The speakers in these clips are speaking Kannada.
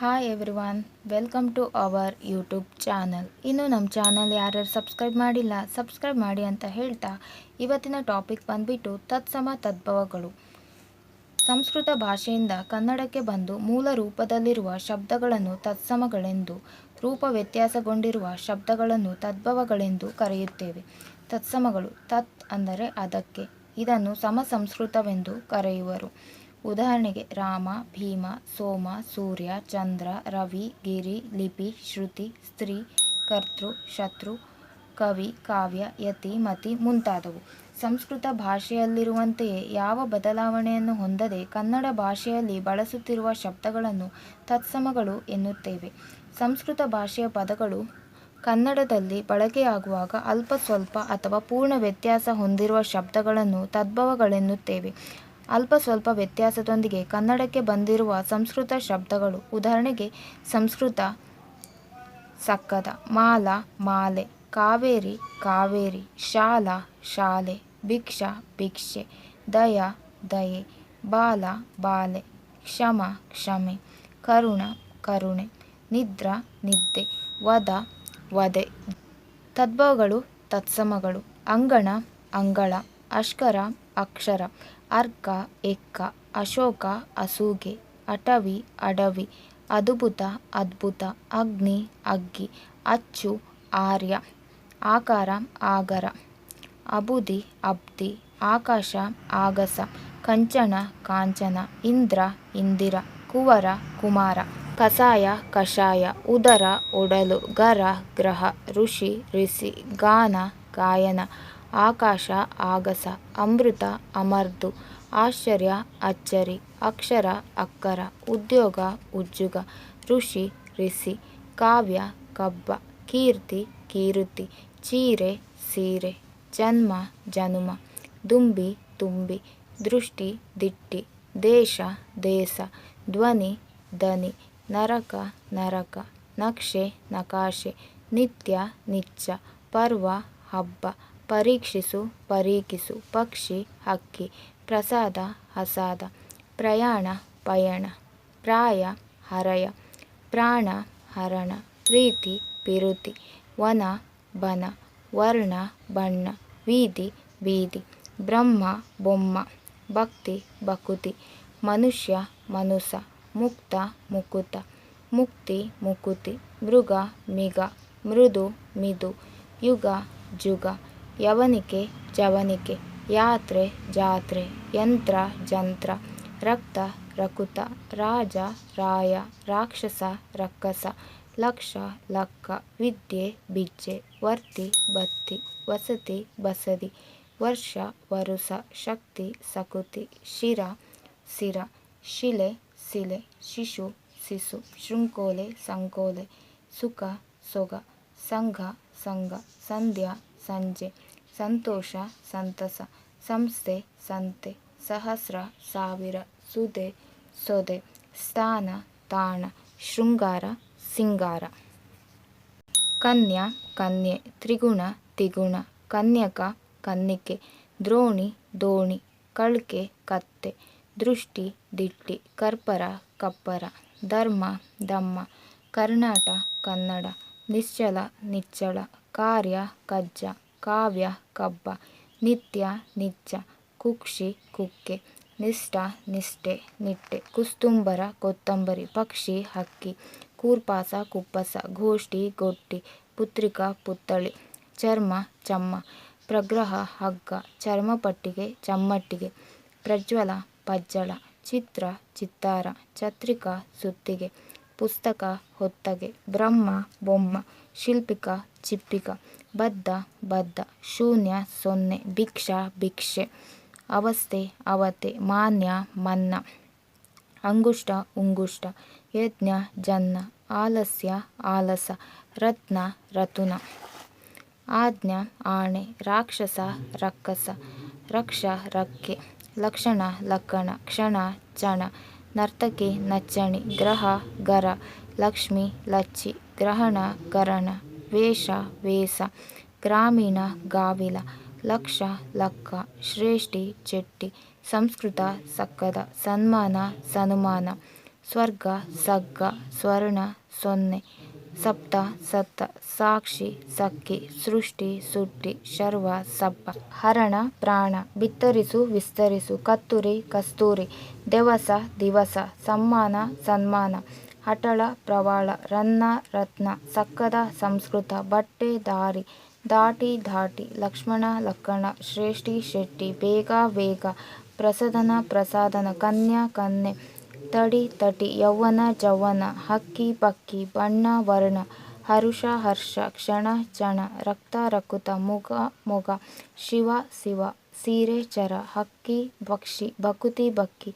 Hi everyone welcome to our YouTube channel ಇನ್ನು ನಮ್ಮ ಚಾನಲ್ ಯಾರ್ಯಾರು ಸಬ್ಸ್ಕ್ರೈಬ್ ಮಾಡಿಲ್ಲ ಸಬ್ಸ್ಕ್ರೈಬ್ ಮಾಡಿ ಅಂತ ಹೇಳ್ತಾ ಇವತ್ತಿನ ಟಾಪಿಕ್ ಬಂದ್ಬಿಟ್ಟು ತತ್ಸಮ ತದ್ಭವಗಳು. ಸಂಸ್ಕೃತ ಭಾಷೆಯಿಂದ ಕನ್ನಡಕ್ಕೆ ಬಂದು ಮೂಲ ರೂಪದಲ್ಲಿರುವ ಶಬ್ದಗಳನ್ನು ತತ್ಸಮಗಳೆಂದು, ರೂಪ ವ್ಯತ್ಯಾಸಗೊಂಡಿರುವ ಶಬ್ದಗಳನ್ನು ತದ್ಭವಗಳೆಂದು ಕರೆಯುತ್ತೇವೆ. ತತ್ಸಮಗಳು ತತ್ ಅಂದರೆ ಅದಕ್ಕೆ, ಇದನ್ನು ಸಮಸಂಸ್ಕೃತವೆಂದು ಕರೆಯುವರು. ಉದಾಹರಣೆಗೆ ರಾಮ, ಭೀಮ, ಸೋಮ, ಸೂರ್ಯ, ಚಂದ್ರ, ರವಿ, ಗಿರಿ, ಲಿಪಿ, ಶ್ರುತಿ, ಸ್ತ್ರೀ, ಕರ್ತೃ, ಶತ್ರು, ಕವಿ, ಕಾವ್ಯ, ಯತಿ, ಮತಿ ಮುಂತಾದವು. ಸಂಸ್ಕೃತ ಭಾಷೆಯಲ್ಲಿರುವಂತೆಯೇ ಯಾವ ಬದಲಾವಣೆಯನ್ನು ಹೊಂದದೆ ಕನ್ನಡ ಭಾಷೆಯಲ್ಲಿ ಬಳಸುತ್ತಿರುವ ಶಬ್ದಗಳನ್ನು ತತ್ಸಮಗಳು ಎನ್ನುತ್ತೇವೆ. ಸಂಸ್ಕೃತ ಭಾಷೆಯ ಪದಗಳು ಕನ್ನಡದಲ್ಲಿ ಬಳಕೆಯಾಗುವಾಗ ಅಲ್ಪ ಸ್ವಲ್ಪ ಅಥವಾ ಪೂರ್ಣ ವ್ಯತ್ಯಾಸ ಹೊಂದಿರುವ ಶಬ್ದಗಳನ್ನು ತದ್ಭವಗಳೆನ್ನುತ್ತೇವೆ. ಅಲ್ಪ ಸ್ವಲ್ಪ ವ್ಯತ್ಯಾಸದೊಂದಿಗೆ ಕನ್ನಡಕ್ಕೆ ಬಂದಿರುವ ಸಂಸ್ಕೃತ ಶಬ್ದಗಳು. ಉದಾಹರಣೆಗೆ, ಸಂಸ್ಕೃತ ಸಕ್ಕದ, ಮಾಲ, ಮಾಲೆ, ಕಾವೇರಿ ಕಾವೇರಿ, ಶಾಲಾ, ಶಾಲೆ, ಭಿಕ್ಷಾ, ಭಿಕ್ಷೆ, ದಯ, ದಯೆ, ಬಾಲ, ಬಾಲೆ, ಕ್ಷಮ, ಕ್ಷಮೆ, ಕರುಣ, ಕರುಣೆ, ನಿದ್ರಾ, ನಿದ್ದೆ, ವದ, ವದೆ. ತದ್ಭವಗಳು ತತ್ಸಮಗಳು. ಅಂಗಣ, ಅಂಗಳ, ಅಷ್ಕರ, ಅಕ್ಷರ ಅರ್ಕ ಎಕ್ಕ ಅಶೋಕ, ಅಸೂಗೆ, ಅಟವಿ, ಅಡವಿ, ಅದ್ಭುತ ಅದ್ಭುತ, ಅಗ್ನಿ, ಅಗ್ಗಿ, ಅಚ್ಚು, ಆರ್ಯ, ಆಕಾರ, ಆಗರ ಅಬುದಿ ಅಬ್ದಿ ಆಕಾಶ, ಆಗಸ, ಕಂಚನ, ಕಾಂಚನ, ಇಂದ್ರ, ಇಂದಿರ, ಕುವರ, ಕುಮಾರ, ಕಸಾಯ, ಕಷಾಯ, ಉದರ, ಒಡಲು, ಗರ, ಗ್ರಹ, ಋಷಿ ಋಷಿ ಗಾನ, ಗಾಯನ ಆಕಾಶ, ಆಗಸ, ಅಮೃತ, ಅಮರ್ದು, ಆಶ್ಚರ್ಯ, ಅಚ್ಚರಿ, ಅಕ್ಷರ, ಅಕ್ಕರ, ಉದ್ಯೋಗ, ಉಜ್ಜುಗ, ಋಷಿ ಋಷಿ ಕಾವ್ಯ, ಕಬ್ಬ, ಕೀರ್ತಿ, ಕೀರುತಿ, ಚೀರೆ, ಸೀರೆ, ಜನ್ಮ, ಜನುಮ, ದುಂಬಿ, ತುಂಬಿ, ದೃಷ್ಟಿ, ದಿಟ್ಟಿ, ದೇಶ ದೇಶ ಧ್ವನಿ ದನಿ ನರಕ ನರಕ, ನಕ್ಷೆ, ನಕಾಶೆ, ನಿತ್ಯ, ನಿಚ್ಚ, ಪರ್ವ, ಹಬ್ಬ ಪರೀಕ್ಷಿಸು ಪರೀಕ್ಷಿಸು, ಪಕ್ಷಿ, ಹಕ್ಕಿ, ಪ್ರಸಾದ ಹಸಾದ ಪ್ರಯಾಣ, ಪಯಣ, ಪ್ರಾಯ, ಹರಯ, ಪ್ರಾಣ, ಹರಣ, ಪ್ರೀತಿ, ಪಿರುತಿ, ವನ, ಬನ, ವರ್ಣ, ಬಣ್ಣ, ವೀದಿ, ಬೀದಿ, ಬ್ರಹ್ಮ, ಬೊಮ್ಮ, ಭಕ್ತಿ ಬಕುತಿ ಮನುಷ್ಯ, ಮನುಸ, ಮುಕ್ತ, ಮುಕುತ, ಮುಕ್ತಿ, ಮುಕುತಿ, ಮೃಗ, ಮಿಗ, ಮೃದು, ಮಿದು, ಯುಗ, ಜುಗ ಯವನಿಕೆ ಜವನಿಕೆ, ಯಾತ್ರೆ ಜಾತ್ರೆ, ಯಂತ್ರ ಜಂತ್ರ, ರಕ್ತ ರಕುತ, ರಾಜ ರಾಯ, ರಾಕ್ಷಸ ರಕ್ಕಸ, ಲಕ್ಷ ಲಕ್ಕ, ವಿದ್ಯೆ ಬಿಜ್ಜೆ, ವರ್ತಿ ಬತ್ತಿ, ವಸತಿ ಬಸದಿ, ವರ್ಷ ವರುಸ, ಶಕ್ತಿ ಸಕುತಿ, ಶಿರ ಸಿರ, ಶಿಲೆ ಸಿಲೆ, ಶಿಶು ಸಿಸು ಶೃಂಕೋಲೆ ಸಂಕೋಲೆ ಸುಖ ಸೊಗ, ಸಂಘ ಸಂಘ, ಸಂಧ್ಯಾ ಸಂಜೆ. ಸಂತೋಷ, ಸಂತಸ. ಸಂಸ್ಥೆ, ಸಂತೆ. ಸಹಸ್ರ, ಸಾವಿರ. ಸುದೆ, ಸೊದೆ. ಸ್ಥಾನ, ತಾಣ. ಶೃಂಗಾರ, ಸಿಂಗಾರ. ಕನ್ಯಾ, ಕನ್ಯೆ. ತ್ರಿಗುಣ ತಿಗುಣ ಕನ್ಯಕ ಕನ್ನಿಕೆ ದ್ರೋಣಿ, ದೋಣಿ. ಕಳ್ಕೆ, ಕತ್ತೆ. ದೃಷ್ಟಿ, ದಿಟ್ಟಿ. ಕರ್ಪರ, ಕಪ್ಪರ. ಧರ್ಮ, ದಮ್ಮ. ಕರ್ನಾಟ, ಕನ್ನಡ. ನಿಶ್ಚಲ, ನಿಚ್ಚಳ. ಕಾರ್ಯ, ಕಜ್ಜ, ಕಾವ್ಯ, ಕಬ್ಬ, ನಿತ್ಯ, ನಿಚ್ಚ, ಕುಕ್ಷಿ, ಕುಕ್ಕೆ, ನಿಷ್ಠ, ನಿಷ್ಠೆ, ನಿಟ್ಟೆ ಕುಸ್ತುಂಬರ ಕೊತ್ತಂಬರಿ, ಪಕ್ಷಿ, ಹಕ್ಕಿ, ಕೂರ್ಪಾಸ, ಕುಪ್ಪಸ ಗೋಷ್ಠಿ ಗೊಟ್ಟಿ, ಪುತ್ರಿಕಾ ಪುತ್ತಳಿ ಚರ್ಮ, ಚಮ್ಮ, ಪ್ರಗ್ರಹ, ಹಗ್ಗ, ಚರ್ಮಪಟ್ಟಿಗೆ, ಚಮ್ಮಟ್ಟಿಗೆ, ಪ್ರಜ್ವಲ, ಪಜ್ಜಳ, ಚಿತ್ರ, ಚಿತ್ತಾರ, ಛತ್ರಿಕಾ, ಸುತ್ತಿಗೆ ಪುಸ್ತಕ ಹೊತ್ತಗೆ ಬ್ರಹ್ಮ, ಬೊಮ್ಮ, ಶಿಲ್ಪಿಕ, ಚಿಪ್ಪಿಕ, ಬದ್ಧ ಬದ್ಧ, ಶೂನ್ಯ, ಸೊನ್ನೆ, ಭಿಕ್ಷ, ಭಿಕ್ಷೆ, ಅವಸ್ಥೆ, ಅವತೆ, ಮಾನ್ಯ, ಮನ್ನ, ಅಂಗುಷ್ಟ, ಉಂಗುಷ್ಟ, ಯಜ್ಞ, ಜನ್ನ, ಆಲಸ್ಯ, ಆಲಸ, ರತ್ನ, ರತುನ, ಆಜ್ಞ, ಆಣೆ, ರಾಕ್ಷಸ, ರಕ್ಕಸ, ರಕ್ಷ, ರಕ್ಕೆ, ಲಕ್ಷಣ, ಲಕ್ಕಣ, ಕ್ಷಣ, ಚಣ ನರ್ತಕಿ, ನಚ್ಚಣಿ, ಗ್ರಹ, ಗರ, ಲಕ್ಷ್ಮಿ, ಲಚ್ಚಿ, ಗ್ರಹಣ ಗರಣ ವೇಷ ವೇಷ ಗ್ರಾಮೀಣ, ಗಾವಿಲ, ಲಕ್ಷ, ಲಕ್ಕ, ಶ್ರೇಷ್ಠಿ, ಚೆಟ್ಟಿ, ಸಂಸ್ಕೃತ, ಸಕ್ಕದ, ಸನ್ಮಾನ, ಸನುಮಾನ, ಸ್ವರ್ಗ, ಸಗ್ಗ, ಸ್ವರ್ಣ, ಸೊನ್ನೆ. ಸಪ್ತ, ಸತ್ತ, ಸಾಕ್ಷಿ, ಸಕ್ಕಿ, ಸೃಷ್ಟಿ, ಸುಟ್ಟಿ, ಶರ್ವ ಸಪ್ಪ ಹರಣ, ಪ್ರಾಣ, ಬಿತ್ತರಿಸು, ವಿಸ್ತರಿಸು, ಕತ್ತುರಿ, ಕಸ್ತೂರಿ, ದೇವಸ, ದಿವಸ, ಸಮ್ಮಾನ, ಸನ್ಮಾನ. ಹಟಳ ಪ್ರವಾಳ, ರನ್ನ, ರತ್ನ, ಸಕ್ಕದ, ಸಂಸ್ಕೃತ, ಬಟ್ಟೆ, ದಾರಿ, ದಾಟಿ ದಾಟಿ, ಲಕ್ಷ್ಮಣ, ಲಕ್ಕಣ, ಶ್ರೇಷ್ಠಿ, ಶೆಟ್ಟಿ, ಬೇಗ ಬೇಗ, ಪ್ರಸದನ, ಪ್ರಸಾದನ, ಕನ್ಯಾ, ಕನ್ಯೆ. ತಡಿ ತಟಿ, ಯೌವನ ಜವ್ವನ ಹಕ್ಕಿ ಪಕ್ಕಿ, ಬಣ್ಣ ವರ್ಣ, ಹರುಷ ಹರ್ಷ, ಕ್ಷಣ ಚಣ ರಕ್ತ ರಕುತ, ಮುಗ ಮೊಗ, ಶಿವ ಶಿವ, ಸೀರೆ ಚರ, ಹಕ್ಕಿ ಪಕ್ಷಿ ಬಕುತಿ ಬಕ್ಕಿ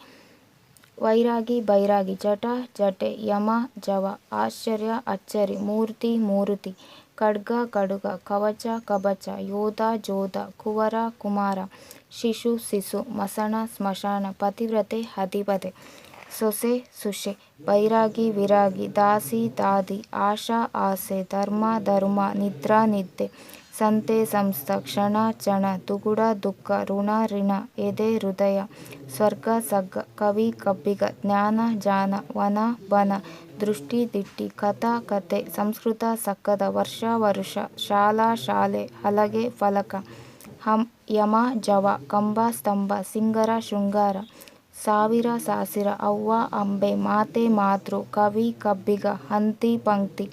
ವೈರಾಗಿ ಬೈರಾಗಿ, ಜಟ ಜಟೆ, ಯಮ ಜವ, ಆಶ್ಚರ್ಯ ಅಚ್ಚರಿ, ಮೂರ್ತಿ ಮೂರುತಿ, ಖಡ್ಗ ಕಡುಗ ಕವಚ ಕಬಚ ಯೋಧ ಜೋಧ, ಕುವರ ಕುಮಾರ, ಶಿಶು ಶಿಶು, ಮಸಣ ಸ್ಮಶಾನ, ಪತಿವ್ರತೆ ಹದಿಪದೆ ಸೊಸೆ ಸುಷೆ ಬೈರಾಗಿ, ವಿರಾಗಿ, ದಾಸಿ, ದಾದಿ, ಆಶಾ, ಆಸೆ, ಧರ್ಮ ಧರ್ಮ, ನಿದ್ರಾ, ನಿದ್ದೆ, ಸಂತೆ, ಸಂಸ್ಥ, ಕ್ಷಣ ಚಣ ದುಗುಡ, ದುಃಖ, ಋಣ ಋಣ, ಎದೆ, ಹೃದಯ, ಸ್ವರ್ಗ ಸಗ್ಗ ಕವಿ, ಕಬ್ಬಿಗ, ಜ್ಞಾನ ಜಾನ ವನ ಬನ ದೃಷ್ಟಿ, ದಿಟ್ಟಿ, ಕಥಾ ಕತೆ ಸಂಸ್ಕೃತ, ಸಕ್ಕದ, ವರ್ಷ, ವರುಷ, ಶಾಲಾ, ಶಾಲೆ, ಹಲಗೆ, ಫಲಕ, ಹಂ, ಯಮ, ಜವ, ಕಂಬ, ಸ್ತಂಭ, ಸಿಂಗರ, ಶೃಂಗಾರ ಸಾವಿರ ಸಾಸಿರ, ಅವ್ವ, ಅಂಬೆ, ಮಾತೆ, ಮಾತೃ, ಕವಿ, ಕಬ್ಬಿಗ, ಹಂತಿ, ಪಂಕ್ತಿ,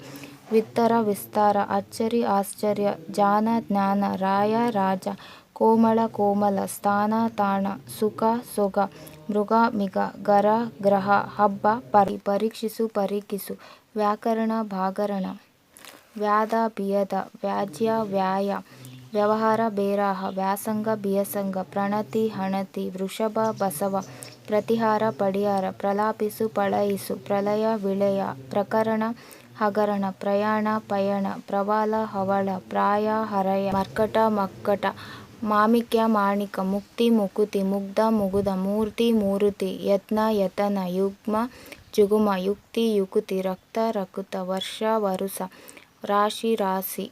ವಿತ್ತರ, ವಿಸ್ತಾರ, ಅಚ್ಚರಿ, ಆಶ್ಚರ್ಯ, ಜಾನ, ಜ್ಞಾನ, ರಾಯ, ರಾಜ, ಕೋಮಳ, ಕೋಮಲ, ಸ್ಥಾನ, ತಾಣ, ಸುಖ, ಸೊಗ, ಮೃಗ, ಮಿಗ, ಗರ, ಗ್ರಹ, ಹಬ್ಬ, ಪರಿ, ಪರೀಕ್ಷಿಸು ಪರೀಕ್ಷಿಸು ವ್ಯಾಕರಣ, ಭಾಗರಣ, ವ್ಯಾದ ಬಿಯದ ವ್ಯಾಜ್ಯ, ವ್ಯಾಯ ವ್ಯವಹಾರ ಬೇರಾಹ, ವ್ಯಾಸಂಗ, ಬಿಯಸಂಗ, ಪ್ರಣತಿ, ಹಣತಿ, ವೃಷಭ, ಬಸವ, ಪ್ರತಿಹಾರ, ಪಡಿಯಾರ, ಪ್ರಲಾಪಿಸು, ಪಳಯಿಸು, ಪ್ರಲಯ ವಿಳಯ ಪ್ರಕರಣ, ಹಗರಣ, ಪ್ರಯಾಣ, ಪಯಣ, ಪ್ರವಾಲ, ಹವಳ, ಪ್ರಾಯ, ಹರಯ, ಮರ್ಕಟ, ಮಕ್ಕಟ, ಮಾಮಿಕ್ಯ, ಮಾಣಿಕ, ಮುಕ್ತಿ, ಮುಕುತಿ, ಮುಗ್ಧ ಮುಗುದ ಮೂರ್ತಿ, ಮೂರುತಿ, ಯತ್ನ, ಯತನ, ಯುಗ್ಮ, ಜುಗುಮ, ಯುಕ್ತಿ, ಯುಕುತಿ, ರಕ್ತ, ರಕುತ, ವರ್ಷ, ವರುಸ, ರಾಶಿ ರಾಶಿ.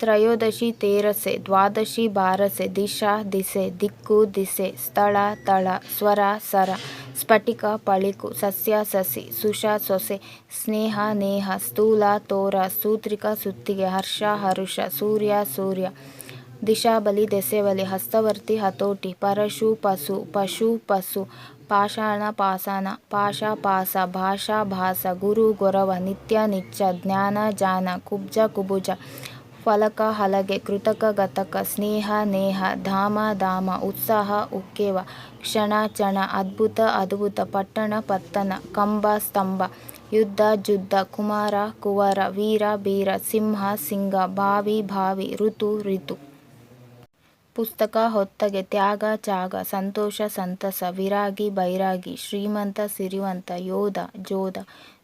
ತ್ರಯೋದಶಿ ತೇರಸೆ, ದ್ವಾದಶಿ ಬಾರಸೆ, ದಿಶಾ ದಿಸೆ, ದಿಕ್ಕು ದಿಸೆ, ಸ್ಥಳ ತಳ, ಸ್ವರ ಸರ, ಸ್ಫಟಿಕ ಪಳಿಕು, ಸಸ್ಯ ಸಸಿ, ಸುಷ ಸೊಸೆ, ಸ್ನೇಹ ನೇಹ, ಸ್ಥೂಲ ತೋರ, ಸೂತ್ರಿಕ ಸುತ್ತಿಗೆ, ಹರ್ಷ ಹರುಷ, ಸೂರ್ಯ ಸೂರ್ಯ ದಿಶಾಬಲಿ ದೆಸೆಬಲಿ ಹಸ್ತವರ್ತಿ ಹತೋಟಿ, ಪರಶು ಪಶು ಪಶು ಪಶು ಪಾಷಾಣ ಪಾಸಾನ ಪಾಶ ಪಾಸ ಭಾಷಾ ಭಾಸ ಗುರು ಗೊರವ, ನಿತ್ಯ ನಿಚ್ಚ, ಜ್ಞಾನ ಜಾನ, ಕುಬ್ಜ ಕುಬುಜ ಫಲಕ ಹಲಗೆ, ಕೃತಕ ಗತಕ ಸ್ನೇಹ, ನೇಹ, ಧಾಮ ಧಾಮ, ಉತ್ಸಾಹ, ಉಕ್ಕೇವ, ಕ್ಷಣ ಚಣ ಅದ್ಭುತ ಅದ್ಭುತ, ಪಟ್ಟಣ, ಪತ್ತನ, ಕಂಬ, ಸ್ತಂಭ, ಯುದ್ಧ, ಜುದ್ಧ, ಕುಮಾರ, ಕುವರ, ವೀರ, ಬೀರ, ಸಿಂಹ, ಸಿಂಗ ಭಾವಿ ಭಾವಿ, ಋತು ಋತು ಪುಸ್ತಕ, ಹೊತ್ತಗೆ, ತ್ಯಾಗ ಚಾಗ ಸಂತೋಷ, ಸಂತಸ, ವಿರಾಗಿ, ಬೈರಾಗಿ, ಶ್ರೀಮಂತ, ಸಿರಿವಂತ, ಯೋಧ, ಜೋಧ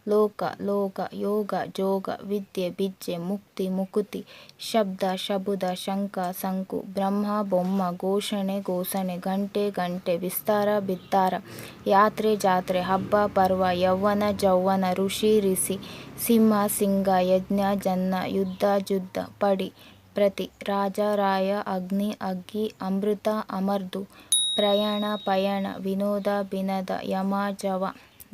ಲೋಕ ಲೋಕ, ಯೋಗ, ಜೋಗ, ವಿದ್ಯೆ, ಬಿಜ್ಜೆ, ಮುಕ್ತಿ, ಮುಕುತಿ, ಶಬ್ದ, ಶಬುದ ಶಂಕ ಸಂಕು, ಬ್ರಹ್ಮ, ಬೊಮ್ಮ, ಘೋಷಣೆ ಘೋಷಣೆ ಗಂಟೆ ಗಂಟೆ ವಿಸ್ತಾರ, ಬಿತ್ತಾರ, ಯಾತ್ರೆ, ಜಾತ್ರೆ, ಹಬ್ಬ, ಪರ್ವ, ಯೌವನ, ಜೌವನ, ಋಷಿ ರಿಸಿ ಸಿಂಹ, ಸಿಂಗ, ಯಜ್ಞ, ಜನ್ನ, ಯುದ್ಧ, ಜುದ್ಧ, ಪಡಿ, ಪ್ರತಿ, ರಾಜ, ರಾಯ, ಅಗ್ನಿ, ಅಗ್ಗಿ, ಅಮೃತ, ಅಮರ್ದು, ಪ್ರಯಾಣ, ಪಯಣ, ವಿನೋದ, ಬಿನದ, ಯಮ, ಜವ.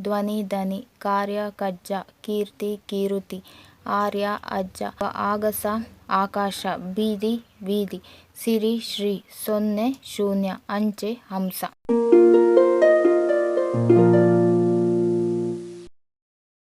ಧ್ವನಿ ಧನಿ ಕಾರ್ಯ, ಕಜ್ಜ, ಕೀರ್ತಿ, ಕೀರುತಿ, ಆರ್ಯ, ಅಜ್ಜ, ಆಗಸ, ಆಕಾಶ, ಬೀದಿ ಬೀದಿ ಸಿರಿ, ಶ್ರೀ, ಸೊನ್ನೆ, ಶೂನ್ಯ, ಅಂಚೆ, ಹಂಸ.